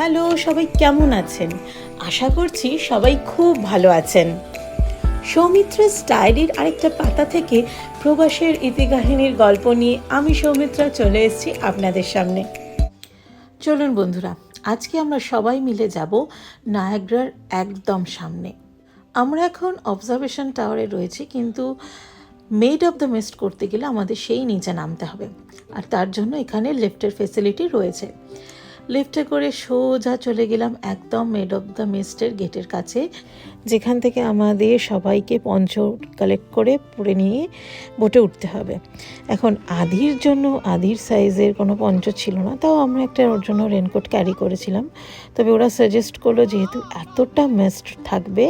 Hello, সবাই কেমন আছেন? আশা করছি সবাই খুব ভালো আছেন। সৌমিত্র স্টাইলির আরেকটা পাতা থেকে প্রবাসের ইতিকাহিনীর গল্প নিয়ে আমি সৌমিত্রা চলে এসেছি আপনাদের সামনে। চলুন বন্ধুরা, আজকে আমরা সবাই মিলে যাব নায়াগ্রার একদম সামনে। আমরা এখন অবজারভেশন টাওয়ারে রয়েছি, কিন্তু মেড অফ দ্য মিস্ট করতে গেলে আমাদের সেই নিচে নামতে হবে। আর তার জন্য এখানে লিফটের ফেসিলিটি রয়েছে। লিফটে করে সোজা চলে গেলাম একদম মেড অফ দ্য মিস্টের গেটের কাছে, যেখান থেকে আমাদের সবাইকে পঞ্চ কালেক্ট করে পরে নিয়ে বোটে উঠতে হবে। এখন আধির জন্য আধির সাইজের কোনো পঞ্চ ছিল না, তাও আমরা একটা ওর জন্য রেনকোট ক্যারি করেছিলাম। তবে ওরা সাজেস্ট করল যেহেতু এতটা মেস্ট থাকবে,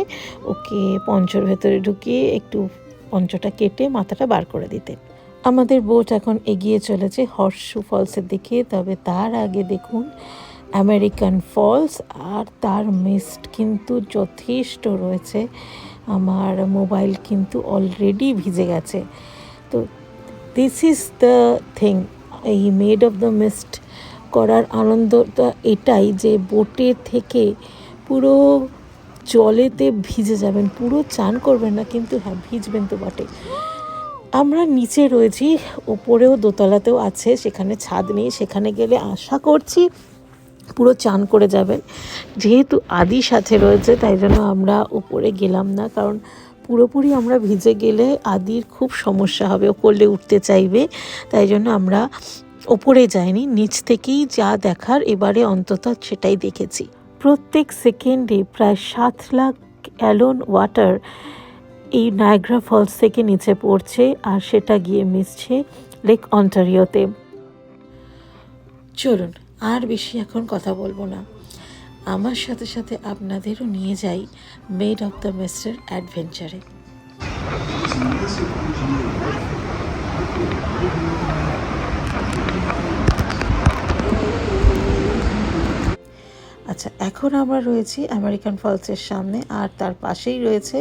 ওকে পঞ্চর ভেতরে ঢুকিয়ে একটু পঞ্চটা কেটে মাথাটা বার করে দিতে। আমাদের বোট এখন এগিয়ে চলেছে হর্ষু ফলসের দিকে, তবে তার আগে দেখুন আমেরিকান ফলস আর তার মিস্ট কিন্তু যথেষ্ট রয়েছে। আমার মোবাইল কিন্তু অলরেডি ভিজে গেছে। তো দিস ইজ দ্য থিং এই মেড অফ দ্য মিস্ট করার আনন্দটা এটাই যে বোটে থেকে পুরো জলেতে ভিজে যাবেন, পুরো চান করবেন না, কিন্তু হ্যাঁ ভিজবেন তো বটে আমরা নিচে রয়েছি ওপরেও দোতলাতেও আছে, সেখানে ছাদ নেই, সেখানে গেলে আশা করছি পুরো চান করে যাবেন। যেহেতু আদি সাথে রয়েছে, তাই জন্য আমরা উপরে গেলাম না, কারণ পুরোপুরি আমরা ভিজে গেলে আদির খুব সমস্যা হবে, ও করলে উঠতে চাইবে, তাই জন্য আমরা ওপরে যাইনি, নিচ থেকেই যা দেখার এবারে অন্তত সেটাই দেখেছি। প্রত্যেক সেকেন্ডে প্রায় সাত লাখ অ্যালোন ওয়াটার এই নায়গ্রা ফলস থেকে নিচে পড়ছে আর সেটা গিয়ে মিশছে লেক অন্টারিওতে চলুন, আর বেশি এখন কথা বলব না। আমার সাথে সাথে আপনাদেরও নিয়ে যাই মেড অফ দ্য মেস্টার অ্যাডভেঞ্চারে আচ্ছা এখন আমরা রয়েছি আমেরিকান ফলসের সামনে আর তার পাশেই রয়েছে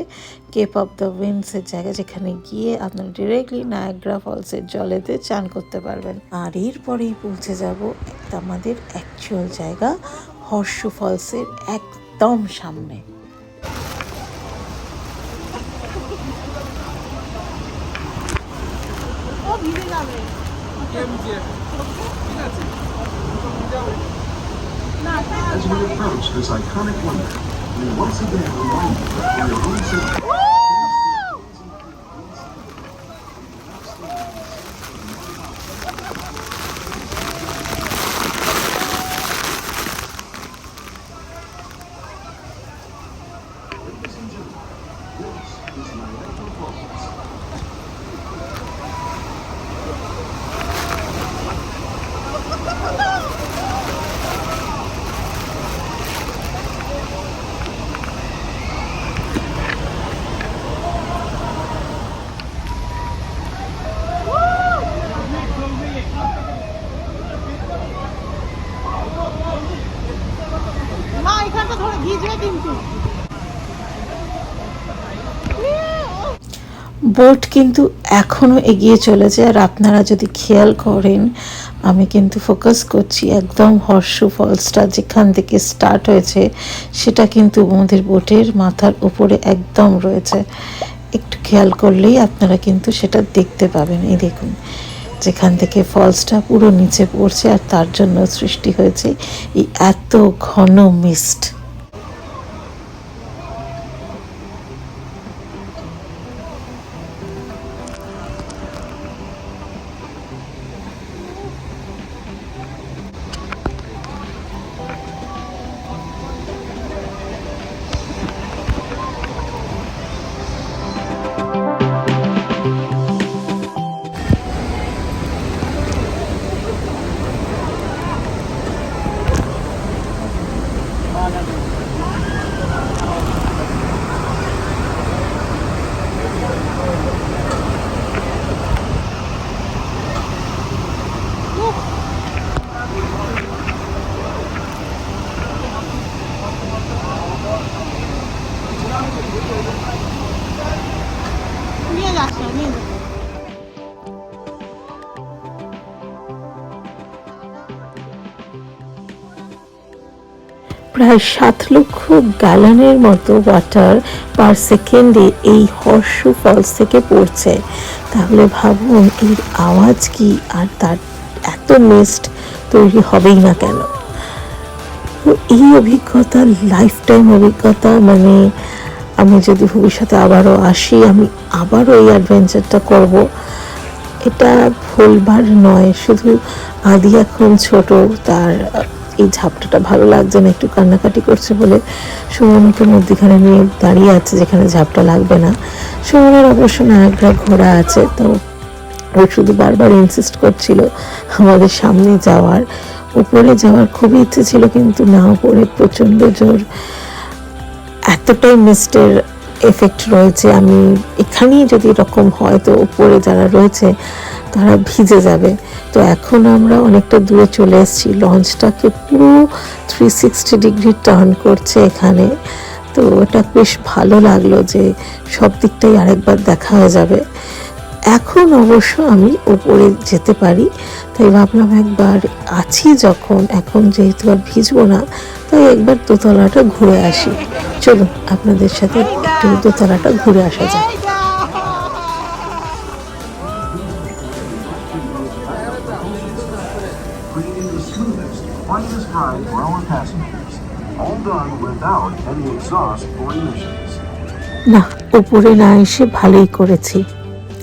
কেপ অফ দ্য উইন্ডসের জায়গা যেখানে গিয়ে আপনারা ডিরেক্টলি নায়াগ্রা ফলসের জলেতে চান করতে পারবেন। আর এরপরেই পৌঁছে যাব আমাদের অ্যাকচুয়াল জায়গা হর্ষু ফলসের একদম সামনে। As we approach this iconic wonder, we once again remind you that for your own safety, Ladies and gentlemen, this is Niagara Falls. Boat কিন্তু এখনও এগিয়ে চলেছে। আর আপনারা যদি খেয়াল করেন, আমি কিন্তু ফোকাস করছি একদম হর্ষু ফলসটা যেখান থেকে স্টার্ট হয়েছে, সেটা কিন্তু আমাদের বোটের মাথার উপরে একদম রয়েছে। একটু খেয়াল করলেই আপনারা কিন্তু সেটা দেখতে পাবেন। এই দেখুন, যেখান থেকে ফলসটা পুরো নিচে পড়ছে আর তার জন্য সৃষ্টি হয়েছে এই এত ঘন মিস্ট প্রায় সাত লক্ষ গ্যালনের মতো ওয়াটার পার সেকেন্ডে এই হর্ষু ফলস থেকে পড়ছে। তাহলে ভাবুন, এর আওয়াজ কি? আর তার এত মেস্ট তৈরি হবেই না কেন? তো এই অভিজ্ঞতা লাইফ টাইম অভিজ্ঞতা মানে আমি যদি ভবিষ্যতে আবারও আসি, আমি আবারও এই অ্যাডভেঞ্চারটা করব। এটা ভুলবার নয়, শুধু আদি এখন ছোট, তার এই ঝাপটাটা ভালো লাগছে না, একটু কান্নাকাটি করছে বলে সুমনকে মধ্যখানে নিয়ে দাঁড়িয়ে আছে, যেখানে ঝাপটা লাগবে না। সুমনের অবশ্য নায়করা ঘোরা আছে, তো ও শুধু বারবার ইনসিস্ট করছিল আমাদের সামনে যাওয়ার। উপরে যাওয়ার খুবই ইচ্ছে ছিল, কিন্তু না, উপরে প্রচণ্ড জোর এতটাই মিস্টের এফেক্ট রয়েছে, আমি এখানেই যদি এরকম হয় তো উপরে যারা রয়েছে তারা ভিজে যাবে। তো এখন আমরা অনেকটা দূরে চলে এসেছি, লঞ্চটাকে পুরো থ্রি সিক্সটি ডিগ্রি টার্ন করছে এখানে। তো ওটা বেশ ভালো লাগল যে সব দিকটাই আরেকবার দেখা হয়ে যাবে। এখন অবশ্য আমি উপরে যেতে পারি তাই ভাবলাম একবার আছি যখন এখন যেহেতু আর ভিজবো না তাই একবার দোতলাটা ঘুরে আসি চলুন আপনাদের সাথে একটু দোতলাটা ঘুরে আসা যাক এই যা। creating the smoothest, finest ride for our passengers. All done without any exhaust or emissions. না উপরে না এসে ভালোই করেছি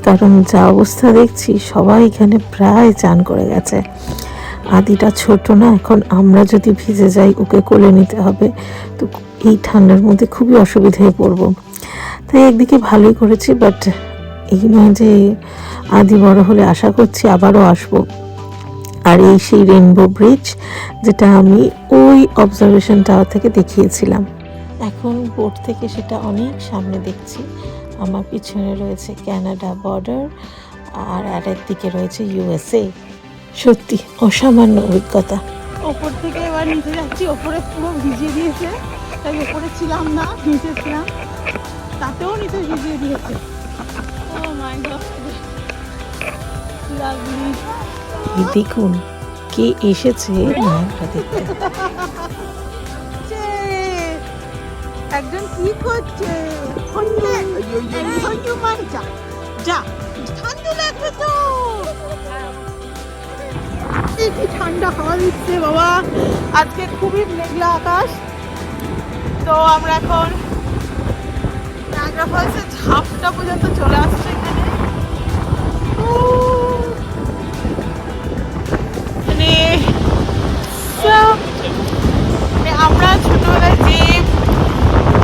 কারণ যা অবস্থা দেখছি, সবাই এখানে প্রায় চান করে গেছে। আদিটা ছোট না, এখন আমরা যদি ভিজে যাই, ওকে কোলে নিতে হবে। তো এই ঠান্ডার মধ্যে খুবই অসুবিধায় পড়ব। তাই একদিকে ভালোই করেছি বাট এই নয় যে আদি বড় হলে আশা করছি আবারও আসব। আর এই সেই রেনবো ব্রিজ যেটা আমি ওই অবজারভেশন টাওয়ার থেকে দেখিয়েছিলাম। এখন বোট থেকে সেটা অনেক সামনে দেখছি। আমার পিছনে রয়েছে ক্যানাডা বর্ডার আর আর একদিকে রয়েছে ইউএসএ সত্যি অসামান্য অভিজ্ঞতা। ওপর থেকে এবার নিচে যাচ্ছি ওপরে পুরো ভিজিয়ে দিয়েছে তাই ওপরে ছিলাম না নিচে ছিলাম। তাতেও নিচে ভিজিয়ে দিয়েছে। ও মাই গড দেখুন কে এসেছে নায়কটা দেখতে? একজন কি করছে? যা যা ঠান্ডা লাগবে তো। কি ঠান্ডা হাওয়া দিচ্ছে বাবা? আজকে খুবই মেঘলা আকাশ। তো আমরা এখন নাগরা ফলসের ঝাপটা পর্যন্ত চলে আসছে এখানে আমরা ছোটবেলায় যে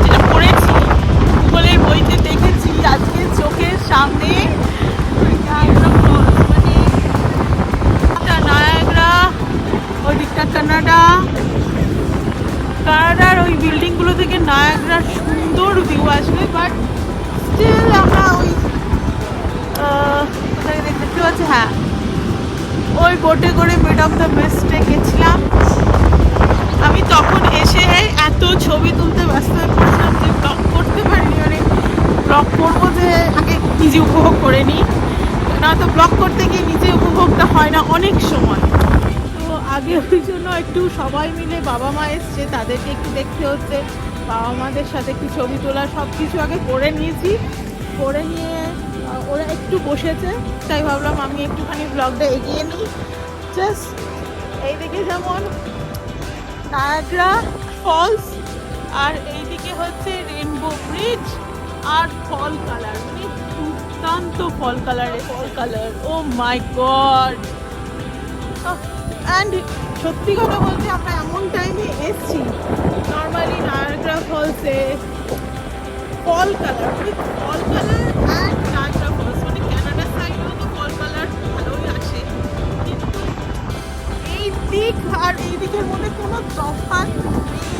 যেটা পড়েছি ভূগোলের বইতে দেখেছি আজকে চোখের একটু সবাই মিলে বাবা মা এসছে তাদেরকে একটু দেখতে হচ্ছে। বাবা মাদের সাথে একটু ছবি তোলা সব কিছু আগে করে নিয়েছি। করে নিয়ে ওরা একটু বসেছে তাই ভাবলাম আমি একটুখানি ব্লগটা এগিয়ে নিই। জাস্ট এইদিকে যেমন নায়াগ্রা ফলস আর এইদিকে হচ্ছে রেনবো ব্রিজ আর ফল কালার মানে দুর্দান্ত ফল কালারে fall colour oh my god and সত্যি কথা বলতে আমরা এমন টাইমে এসছি নর্মালি নায়াগ্রা ফলসে ফল কালার মানে fall colour and Niagara Falls মানে ক্যানাডা সাইডেও তো ফল কালার ভালোই আসে কিন্তু এই দিক আর এই দিকের মধ্যে কোনো তফাৎ নেই।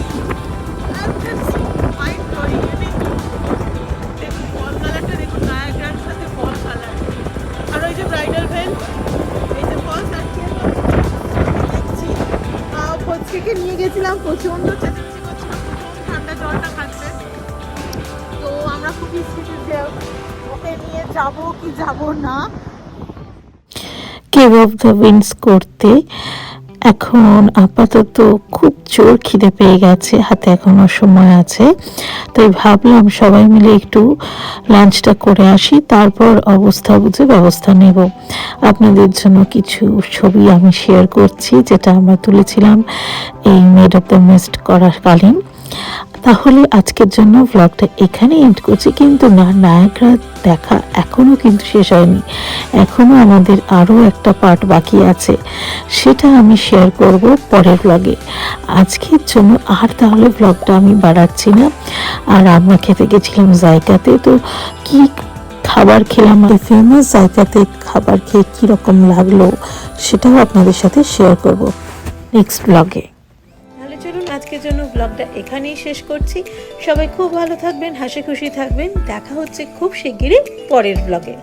প্রচণ্ড চেঁচামেচি করছিল প্রচণ্ড ঠান্ডা জলটা খাচ্ছে তো আমরা খুবই যে ওকে নিয়ে যাব কি যাব না। কেব অফ দ্য উইন্ডস করতে। এখন আপাতত খুব জোর খিদে পেয়ে গেছে, হাতে এখনও সময় আছে। তাই ভাবলাম সবাই মিলে একটু লাঞ্চটা করে আসি, তারপর অবস্থা বুঝে ব্যবস্থা নেব। আপনাদের জন্য কিছু ছবি আমি শেয়ার করছি, যেটা আমরা তুলেছিলাম এই মেড অফ দ্য মিস্ট করাকালীন। তাহলে আজকের জন্য ব্লগটা এখানে এন্ড করছি। কিন্তু না, নায়করা দেখা এখনও কিন্তু শেষ হয়নি। এখনও আমাদের আরও একটা পার্ট বাকি আছে। সেটা আমি শেয়ার করব পরের ব্লগে আজকের জন্য আর তাহলে ব্লগটা আমি বাড়াচ্ছি না। আর আমরা খেতে গেছিলাম জায়গাতে, তো কি খাবার খেলাম? ফেমাস জায়গাতে খাবার খেয়ে কীরকম লাগল, সেটাও আপনাদের সাথে শেয়ার করব নেক্সট ব্লগে আজকের জন্য ব্লগটা এখানেই শেষ করছি। সবাই খুব ভালো থাকবেন হাসি খুশি থাকবেন। দেখা হচ্ছে খুব শিগগিরই পরের ব্লগে